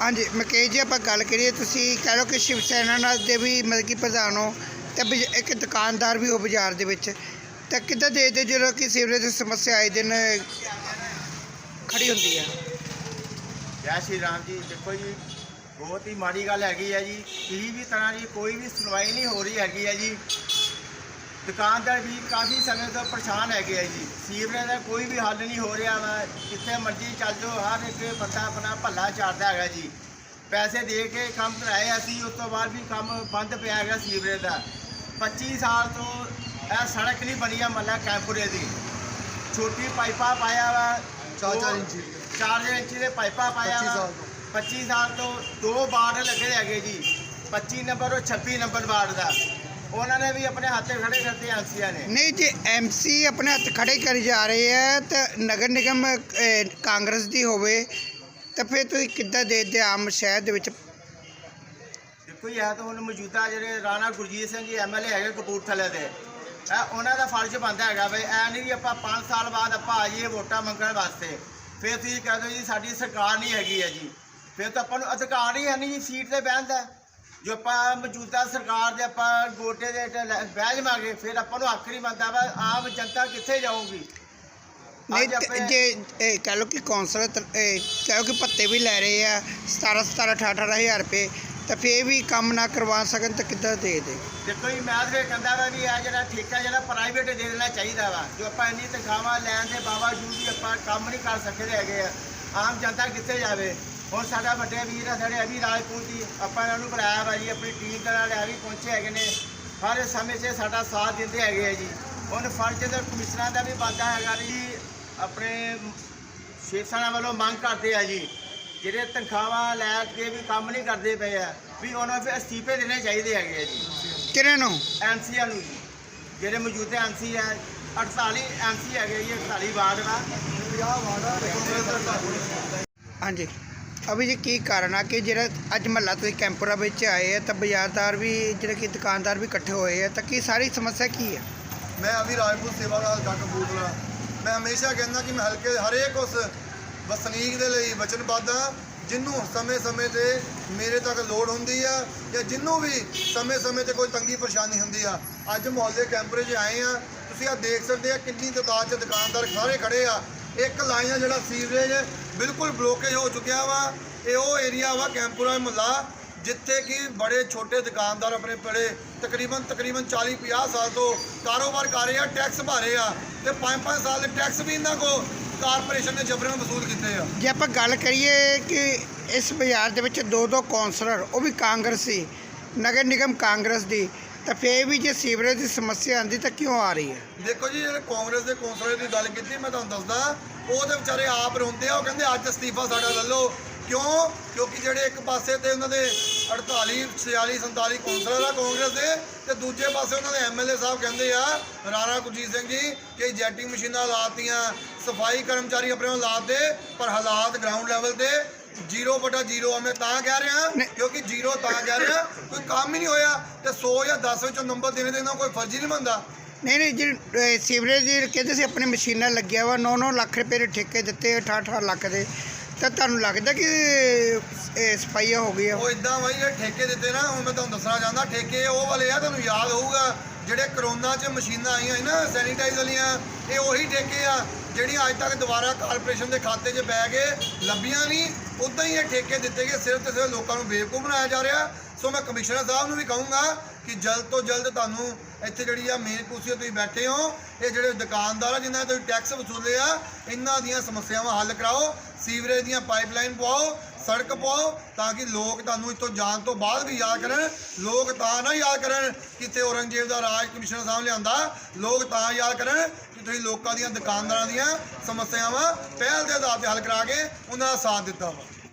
ਹਾਂਜੀ, ਮਕੇਸ਼ ਜੀ, ਆਪਾਂ ਗੱਲ ਕਰੀਏ, ਤੁਸੀਂ ਕਹਿ ਲਓ ਕਿ ਸ਼ਿਵ ਸੈਨਾ ਨਾਲ ਦੇ ਵੀ ਮਤਲਬ ਕਿ ਪ੍ਰਧਾਨ ਹੋ, ਤੇ ਬਜ- ਇੱਕ ਦੁਕਾਨਦਾਰ ਵੀ ਹੋ ਬਾਜ਼ਾਰ ਦੇ ਵਿੱਚ, ਤਾਂ ਕਿੱਦਾਂ ਦੇਖਦੇ ਜਦੋਂ ਕਿ ਸੀਵਰੇਜ ਦੀ ਸਮੱਸਿਆ ਆਏ ਦਿਨ ਖੜੀ ਹੁੰਦੀ ਹੈ ਜੈ ਸ਼੍ਰੀ ਰਾਮ ਜੀ, ਦੇਖੋ ਜੀ, ਬਹੁਤ ਹੀ ਮਾੜੀ ਗੱਲ ਹੈਗੀ ਹੈ ਜੀ, ਕਿਸੇ ਵੀ ਤਰ੍ਹਾਂ ਦੀ ਕੋਈ ਵੀ ਸੁਣਵਾਈ ਨਹੀਂ ਹੋ ਰਹੀ ਹੈਗੀ ਹੈ ਜੀ। ਦੁਕਾਨਦਾਰ ਵੀ ਕਾਫੀ ਸਮੇਂ ਤੋਂ ਪਰੇਸ਼ਾਨ ਹੈਗੇ ਆ ਜੀ। ਸੀਵਰੇਜ ਦਾ ਕੋਈ ਵੀ ਹੱਲ ਨਹੀਂ ਹੋ ਰਿਹਾ ਵਾ। ਜਿੱਥੇ ਮਰਜ਼ੀ ਚੱਲ ਜਾਓ ਹਰ ਇੱਕ ਬੰਦਾ ਆਪਣਾ ਭੱਲਾ ਚਾਰਦਾ ਹੈਗਾ ਜੀ। ਪੈਸੇ ਦੇ ਕੇ ਕੰਮ ਕਰਾਏ ਅਸੀਂ ਉਸ ਤੋਂ ਬਾਅਦ ਵੀ ਕੰਮ ਬੰਦ ਪਿਆ ਹੈਗਾ ਸੀਵਰੇਜ ਦਾ। 25 ਸਾਲ ਤੋਂ ਇਹ ਸੜਕ ਨਹੀਂ ਬਣੀ ਆ ਮੱਲਾ ਕੈਂਪੂਰੇ ਦੀ। ਛੋਟੀ ਪਾਈਪਾਂ ਪਾਇਆ ਵਾ। ਚਾਰ- ਚਾਰ ਦੋ- ਇੰਚੀ। ਚਾਰ ਚਾਰ ਇੰਚੀ ਦੇ ਪਾਈਪਾਂ ਪਾਇਆ 25 ਵਾ। ਸਾਲ ਤੋਂ। 25 ਸਾਲ ਤੋਂ ਦੋ ਵਾਰਡ ਲੱਗੇ ਹੈਗੇ ਜੀ। 25 ਨੰਬਰ ਔਰ 26 ਨੰਬਰ ਵਾਰਡ ਦਾ। ਉਹਨਾਂ ਨੇ ਵੀ ਆਪਣੇ ਹੱਥੇ ਖੜੇ ਕਰਤੇ ਐਮਸੀਆ ਨੇ। ਨਹੀਂ ਜੇ ਐਮਸੀ ਆਪਣੇ ਹੱਥ ਖੜੇ ਕਰੀ ਜਾ ਰਹੇ ਹੈ ਤਾਂ ਨਗਰ ਨਿਗਮ ਅਹ, ਕਾਂਗਰਸ ਦੀ ਹੋਵੇ ਤਾਂ ਫਿਰ ਤੁਸੀਂ ਕਿੱਦਾਂ ਦੇਖਦੇ ਆਮ ਸ਼ਹਿਰ ਦੇ ਵਿੱਚ? ਦੇਖੋ ਜੀ ਇਹ ਤਾਂ ਹੁਣ ਮੌਜੂਦਾ ਜਿਹੜੇ ਰਾਣਾ ਗੁਰਜੀਤ ਸਿੰਘ ਜੀ ਐਮਐਲਏ ਹੈਗੇ ਕਪੂਰਥਲੇ ਦੇ। ਇਹ ਉਹਨਾਂ ਦਾ ਫਰਜ਼ ਬਣਦਾ ਹੈਗਾ ਬਈ ਐ ਨਹੀਂ ਵੀ ਆਪਾਂ 5 ਸਾਲ ਬਾਅਦ ਆਪਾਂ ਆ ਜਾਈਏ ਵੋਟਾਂ ਮੰਗਣ ਵਾਸਤੇ। ਫਿਰ ਤੁਸੀਂ ਕਹਿ ਦਿਓ ਜੀ ਸਾਡੀ ਸਰਕਾਰ ਨਹੀਂ ਹੈਗੀ ਹੈ ਜੀ। ਫਿਰ ਤਾਂ ਆਪਾਂ ਨੂੰ ਅਧਿਕਾਰ ਹੀ ਹੈ ਨਹੀਂ ਜੀ ਸੀਟ ਤੇ ਬਹਿਣ ਦਾ। ਜੋ ਆਪਾਂ ਮੌਜੂਦਾ ਸਰਕਾਰ ਦੇ ਆਪਾਂ ਗੋਟੇ ਦੇ ਹੇਠ ਲੈ- ਬਹਿ ਜਾਵਾਂਗੇ ਫਿਰ ਆਪਾਂ ਨੂੰ ਆਖਰੀ ਬੰਦਾ ਵਾ ਆਮ ਜਨਤਾ ਕਿੱਥੇ ਜਾਊਗੀ? ਨਹੀਂ ਤੇ ਜੇ ਇਹ ਕਹਿ ਲਓ ਕਿ ਇਹ ਕਹਿ ਲਓ ਕਿ ਭੱਤੇ ਵੀ ਲੈ ਰਹੇ ਆ 17 17 18 ਹਜ਼ਾਰ ਰੁਪਏ ਤਾਂ ਫੇਰ ਵੀ ਕੰਮ ਨਾ ਕਰਵਾ ਸਕਣ ਤਾਂ ਕਿੱਦਾਂ ਦੇ ਦੇ? ਦੇਖੋ ਜੀ ਮੈਂ ਤੇ ਕਹਿੰਦਾ ਵਾ ਵੀ ਇਹ ਜਿਹੜਾ ਠੇਕਾ ਜਿਹੜਾ ਪ੍ਰਾਈਵੇਟ ਦੇ ਦੇਣਾ ਚਾਹੀਦਾ ਵਾ ਜੋ ਆਪਾਂ ਇੰਨੀ ਤਨਖਾਹਾਂ ਲੈਣ ਦੇ ਬਾਵਜੂਦ ਵੀ ਆਪਾਂ ਕੰਮ ਨਹੀਂ ਕਰ ਸਕਦੇ ਹੈਗੇ ਆ ਆਮ ਜਨਤਾ ਕਿੱਥੇ ਜਾਵੇ? ਹੁਣ ਸਾਡਾ ਵੱਡੇ ਵੀਰ ਆ ਸਾਡੇ ਅਭੀ ਰਾਜਪੂਤ ਆਪਾਂ ਇਹਨਾਂ ਨੂੰ ਬੁਲਾਇਆ ਵਾ ਜੀ ਆਪਣੀ ਟੀਮ ਦੇ ਨਾਲ ਇਹ ਵੀ ਪਹੁੰਚੇ ਹੈਗੇ ਨੇ। ਹਰ ਸਮੇਂ 'ਚ ਸਾਡਾ ਸਾਥ ਦਿੰਦੇ ਹੈਗੇ ਆ ਜੀ। ਹੁਣ ਫਰਜ਼ ਦੇ ਕਮਿਸ਼ਨਰਾਂ ਦਾ ਵੀ ਬਣਦਾ ਹੈਗਾ ਜੀ ਆਪਣੇ ਸ਼ਿਵ ਸੈਨਾ ਵੱਲੋਂ ਮੰਗ ਕਰਦੇ ਆ ਜੀ। ਜਿਹੜੇ ਤਨਖਾਹਾਂ ਲੈ ਕੇ ਵੀ ਕੰਮ ਨਹੀਂ ਕਰਦੇ ਪਏ ਆ ਵੀ ਉਹਨਾਂ ਨੂੰ ਅਸਤੀਫੇ ਦੇਣੇ ਚਾਹੀਦੇ ਹੈਗੇ ਆ ਜੀ। ਕਿਹਨਾਂ ਨੂੰ? ਐਮਸੀਆਂ ਨੂੰ ਜੀ। ਜਿਹੜੇ ਮੌਜੂਦਾ ਐਮਸੀ ਹੈ 48 ਐਮਸੀ ਹੈਗੇ ਜੀ 48 ਵਾਰਡ ਦਾ 50 ਵਾਰਡਾ ਕਾਂਗਰਸ ਦਾ ਹਾਂਜੀ। ਅਭੀ ਜੀ ਕੀ ਕਾਰਨ ਆ ਕਿ ਜਿਹੜਾ ਅੱਜ ਮਹੱਲਾ ਤੁਸੀਂ ਕੈਂਪਰਾ ਵਿੱਚ ਆਏ ਆ, ਤਾਂ ਬਾਜ਼ਾਰਦਾਰ ਵੀ, ਜਿਹੜੇ ਕਿ ਦੁਕਾਨਦਾਰ ਵੀ ਇਕੱਠੇ ਹੋਏ ਆ, ਤਾਂ ਕੀ ਸਾਰੀ ਸਮੱਸਿਆ ਕੀ ਹੈ ਮੈਂ ਅਭੀ ਰਾਜਪੂਤ ਸੇਵਾਦਾਰ ਜੱਟ ਕਪੂਰਥਲਾ ਮੈਂ ਹਮੇਸ਼ਾ ਕਹਿੰਦਾ ਕਿ ਮੈਂ ਹਲਕੇ, ਹਰੇਕ ਉਸ ਵਸਨੀਕ ਦੇ ਲਈ ਵਚਨਬੱਧ ਹਾਂ ਜਿਹਨੂੰ ਸਮੇਂ-ਸਮੇਂ ਤੇ ਮੇਰੇ ਤੱਕ ਲੋੜ ਹੁੰਦੀ ਆ, ਜਾਂ ਜਿਹਨੂੰ ਵੀ ਸਮੇਂ-ਸਮੇਂ ਤੇ ਕੋਈ ਤੰਗੀ ਪਰੇਸ਼ਾਨੀ ਹੁੰਦੀ ਆ। ਅੱਜ ਮੁਹੱਲੇ ਕੈਂਪਰੇ 'ਚ ਆਏ ਆ, ਤੁਸੀਂ ਆ ਦੇਖ ਸਕਦੇ ਆ ਕਿੰਨੀ ਤਾਦਾਦ 'ਚ ਦੁਕਾਨਦਾਰ ਸਾਰੇ ਖੜੇ ਆ ਇੱਕ ਲਾਈਨ ਆ ਜਿਹੜਾ ਸੀਵਰੇਜ ਬਿਲਕੁਲ ਬਲੋਕੇਜ ਹੋ ਚੁੱਕਿਆ ਵਾ, ਇਹ ਉਹ ਏਰੀਆ ਵਾ ਕੈਂਪੂਰਾ ਮੁਹੱਲਾ, ਜਿੱਥੇ ਕਿ ਬੜੇ ਛੋਟੇ ਦੁਕਾਨਦਾਰ ਆਪਣੇ ਬੜੇ ਤਕਰੀਬਨ ਤਕਰੀਬਨ 40 50 ਸਾਲ ਤੋਂ ਕਾਰੋਬਾਰ ਕਰ ਰਹੇ ਆ ਟੈਕਸ ਭਰ ਰਹੇ ਆ ਤੇ 5-5 ਸਾਲ ਦੇ ਟੈਕਸ ਵੀ ਇਹਨਾਂ ਕੋ ਕਾਰਪੋਰੇਸ਼ਨ ਨੇ ਜਬਰਨ ਵਸੂਲ ਕੀਤੇ ਆ। ਜੇ ਆਪਾਂ ਗੱਲ ਕਰੀਏ ਕਿ ਇਸ ਬਾਜ਼ਾਰ ਦੇ ਵਿੱਚ ਦੋ ਦੋ ਕੌਂਸਲਰ, ਉਹ ਵੀ ਕਾਂਗਰਸੀ, ਨਗਰ ਨਿਗਮ ਕਾਂਗਰਸ ਦੀ ਤਾਂ ਫੇਰ ਵੀ ਜੇ ਸੀਵਰੇਜ ਦੀ ਸਮੱਸਿਆ ਆਂਦੀ ਤਾਂ ਕਿਉਂ ਆ ਰਹੀ ਹੈ? ਦੇਖੋ ਜੀ, ਜਿਹੜੇ ਕਾਂਗਰਸ ਦੇ ਕੌਂਸਲਰ ਦੀ ਗੱਲ ਕੀਤੀ, ਮੈਂ ਤੁਹਾਨੂੰ ਦੱਸਦਾ, ਉਹ ਤੇ ਵਿਚਾਰੇ ਆਪ ਰੋਂਦੇ ਆ, ਉਹ ਕਹਿੰਦੇ, ਅੱਜ ਅਸਤੀਫਾ ਸਾਡਾ ਲੈ ਲਓ। ਕਿਉਂ? ਕਿਉਂਕਿ ਜਿਹੜੇ ਇੱਕ ਪਾਸੇ ਤੇ ਉਹਨਾਂ ਦੇ 48 46 47 ਕੌਂਸਲਰ ਆ ਕਾਂਗਰਸ ਦੇ, ਤੇ ਦੂਜੇ ਪਾਸੇ ਉਹਨਾਂ ਦੇ ਐਮਐਲਏ ਸਾਹਿਬ ਕਹਿੰਦੇ ਆ, ਰਾਣਾ ਗੁਰਜੀਤ ਸਿੰਘ ਜੀ, ਕਿ ਜੈਟਿੰਗ ਮਸ਼ੀਨਾਂ ਲਾਤੀਆਂ ਸਫ਼ਾਈ ਕਰਮਚਾਰੀ ਆਪਣੇ ਨੂੰ ਲਾਤੇ ਪਰ ਹਾਲਾਤ ਗਰਾਊਂਡ ਲੈਵਲ ਤੇ 0/0 ਆ ਮੈਂ ਤਾਂ ਕਹਿ ਰਿਹਾ। ਕਿਉਂਕਿ 0 ਤਾਂ ਕਹਿ ਰਿਹਾ ਕੋਈ ਕੰਮ ਹੀ ਨਹੀਂ ਹੋਇਆ ਤੇ 100 ਜਾਂ 10 ਵਿੱਚੋਂ ਨੰਬਰ ਦੇਣੇ ਦੇ ਨਾਲ ਕੋਈ ਫਰਜ਼ ਹੀ ਨਹੀਂ ਬਣਦਾ। ਨਹੀਂ ਨਹੀਂ ਜਿਹੜੇ ਸੀਵਰੇਜ ਦੀ ਕਹਿੰਦੇ ਸੀ ਆਪਣੇ ਮਸ਼ੀਨਾਂ ਲੱਗਿਆ ਵਾ 9-9 ਲੱਖ ਰੁਪਏ ਦੇ ਠੇਕੇ ਦਿੱਤੇ 18-18 ਲੱਖ ਦੇ। ਤਾਂ ਤੁਹਾਨੂੰ ਲੱਗਦਾ ਕਿ ਇਹ ਸਫਾਈਆ ਹੋ ਗਈ ਆ ਉਹ ਇਦਾਂ ਵਾਈ ਜਿਹੜੇ ਠੇਕੇ ਦਿੱਤੇ ਨਾ ਹੁਣ ਮੈਂ ਤੁਹਾਨੂੰ ਦੱਸਣਾ ਚਾਹੁੰਦਾ ਠੇਕੇ ਉਹ ਵਾਲੇ ਆ ਤੁਹਾਨੂੰ ਯਾਦ ਹੋਊਗਾ ਜਿਹੜੇ ਕਰੋਨਾ 'ਚ ਮਸ਼ੀਨਾਂ ਆਈਆਂ ਸੀ ਨਾ ਸੈਨੀਟਾਈਜ਼ ਵਾਲੀਆਂ ਇਹ ਉਹੀ ਠੇਕੇ ਆ। ਜਿਹੜੀਆਂ ਅੱਜ ਤੱਕ ਦੁਬਾਰਾ ਕਾਰਪੋਰੇਸ਼ਨ ਦੇ ਖਾਤੇ 'ਚ ਪੈ ਗਏ ਲੱਭੀਆਂ ਨਹੀਂ ਉਦਾਂ ਹੀ ਇਹ ਠੇਕੇ ਦਿੱਤੇ ਗਏ, ਸਿਰਫ ਤੇ ਸਿਰਫ ਲੋਕਾਂ ਨੂੰ ਬੇਵਕੂਫ ਬਣਾਇਆ ਜਾ ਰਿਹਾ। ਸੋ ਮੈਂ ਕਮਿਸ਼ਨਰ ਸਾਹਿਬ ਨੂੰ ਵੀ ਕਹੂੰਗਾ ਕਿ ਜਲਦ ਤੋਂ ਜਲਦ ਤੁਹਾਨੂੰ ਇੱਥੇ ਜਿਹੜੀ ਆ ਮੇਨ ਕੁਰਸੀ ਤੇ ਤੁਸੀਂ ਬੈਠੇ ਹੋ, ਇਹ ਜਿਹੜੇ ਦੁਕਾਨਦਾਰ ਆ, ਜਿਨ੍ਹਾਂ ਤੋਂ ਟੈਕਸ ਵਸੂਲੇ ਆ, ਇਹਨਾਂ ਦੀਆਂ ਸਮੱਸਿਆਵਾਂ ਹੱਲ ਕਰਾਓ, ਸੀਵਰੇਜ ਦੀਆਂ ਪਾਈਪਲਾਈਨ ਪਵਾਓ ਸੜਕ ਪਾਓ ਤਾਂ ਕਿ ਲੋਕ ਤੁਹਾਨੂੰ ਇੱਥੋਂ ਜਾਣ ਤੋਂ ਬਾਅਦ ਵੀ ਯਾਦ ਕਰਨ। ਲੋਕ ਤਾਂ ਨਾ ਯਾਦ ਕਰਨ ਕਿ ਔਰੰਗਜ਼ੇਬ ਦਾ ਰਾਜ ਕਮਿਸ਼ਨਰ ਸਾਹਿਬ ਲਿਆਂਦਾ। ਲੋਕ ਤਾਂ ਯਾਦ ਕਰਨ ਕਿ ਤੁਸੀਂ ਲੋਕਾਂ ਦੀਆਂ ਦੁਕਾਨਦਾਰਾਂ ਦੀਆਂ ਸਮੱਸਿਆਵਾਂ ਪਹਿਲ ਦੇ ਆਧਾਰ ਤੇ ਹੱਲ ਕਰਾ ਕੇ ਉਹਨਾਂ ਦਾ ਸਾਥ ਦਿੱਤਾ ਵਾ।